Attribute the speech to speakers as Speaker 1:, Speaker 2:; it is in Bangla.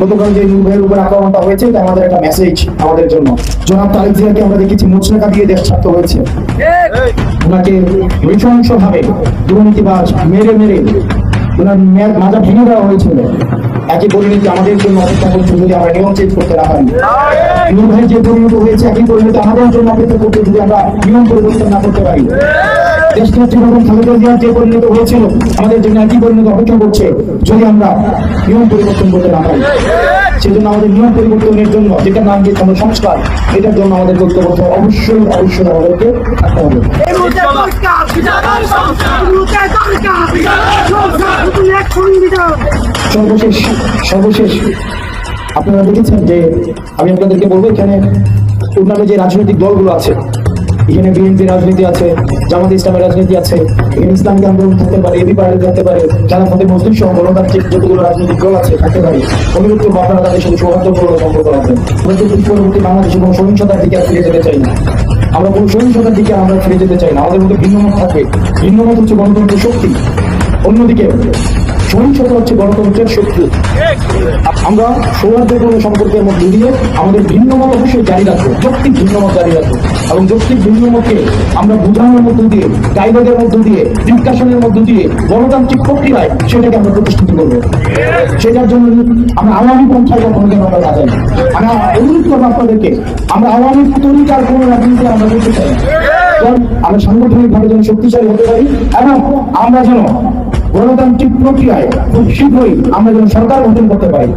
Speaker 1: গতকাল যে নির্ভয়ের উপর আক্রমণটা হয়েছে এটা আমাদের একটা মেসেজ আমাদের জন্য। জনাব আমরা দেখেছি দিয়ে দেশ ছাড়তে হয়েছে। ওনাকে মেরে মেরে ওনার মাজা ভেঙে দেওয়া হয়েছিল। একই পরিণতি আমাদের জন্য অপেক্ষা করছে যদি আমরা নিয়ম চেঞ্জ করতে না পারি। নির্ভয় যে পরিণত হয়েছে, একই পরিণতি আমাদের জন্য অপেক্ষা করছে যদি আমরা নিয়ম পরিবর্তন না করতে পারি। দেশটা যেরকম খালেদা জিয়ার যে পরিণত হয়েছিল, আমাদের জন্য একই পরিণত অপেক্ষা করছে যদি আমরা নিয়ম পরিবর্তন করতে না পারি। সেজন্য আমাদের নিয়ম পরিবর্তনের জন্য যেটা নাম দিয়ে সংস্কার, এটার জন্য আমাদের ঐক্যবদ্ধ অবশ্যই অবশ্যই আমাদেরকে থাকতে হবে। সর্বশেষ সর্বশেষ, আপনারা দেখেছেন যে আমি আপনাদেরকে বলব, এখানে অন্যান্য যে রাজনৈতিক দলগুলো আছে এখানে বিএনপি রাজনীতি আছে, জামাত ইসলামের রাজনীতি আছে, এখানে ইসলামিক আন্দোলন থাকতে পারে এবি পার্টি থাকতে পারে, যারা ফতে মুসলিম সহ গণতান্ত্রিক যতগুলো রাজনৈতিক দল আছে, থাকতে পারে। করব আপনারা তাদের সাথে সৌহার্দ্যপূর্ণ সম্পর্ক রাখবেন আমরা পরবর্তী বাংলাদেশে কোনো সহিংসতার দিকে ফিরে যেতে চাই না। আমরা কোনো সহিংসতার দিকে আমরা ফিরে যেতে চাই না। আমাদের মধ্যে ভিন্ন মত থাকবে। ভিন্ন মত হচ্ছে গণতন্ত্রের শক্তি। অন্যদিকে সহিংসতা হচ্ছে গণতন্ত্রের শক্তি আমরা সৌহার্দ্যপূর্ণ সম্পর্কের মধ্যে দিয়ে আমাদের ভিন্ন মত অবশ্যই জারি রাখব, যৌক্তিক ভিন্ন মত জারি রাখব। এবং যৌক্তিক ভিন্ন মতকে আমরা বোঝানোর মধ্য দিয়ে গাইডের মধ্য দিয়ে ডিসকাশনের মধ্য দিয়ে গণতান্ত্রিক প্রক্রিয়ায় সেটাকে আমরা প্রতিষ্ঠিত করব। সেটার জন্য আমরা আওয়ামী পন্থায় কখনো যেন আমরা না যাই আমি অনুরোধ করব আপনাদেরকে, আমরা আওয়ামী তরিকার কোনো রাজনীতি আমরা করতে চাই আমরা সাংগঠনিক ভাবে যেন শক্তিশালী হতে পারি এবং আমরা যেন গণতান্ত্রিক প্রক্রিয়ায় খুব শীঘ্রই আমরা যেন সরকার গঠন করতে পারি।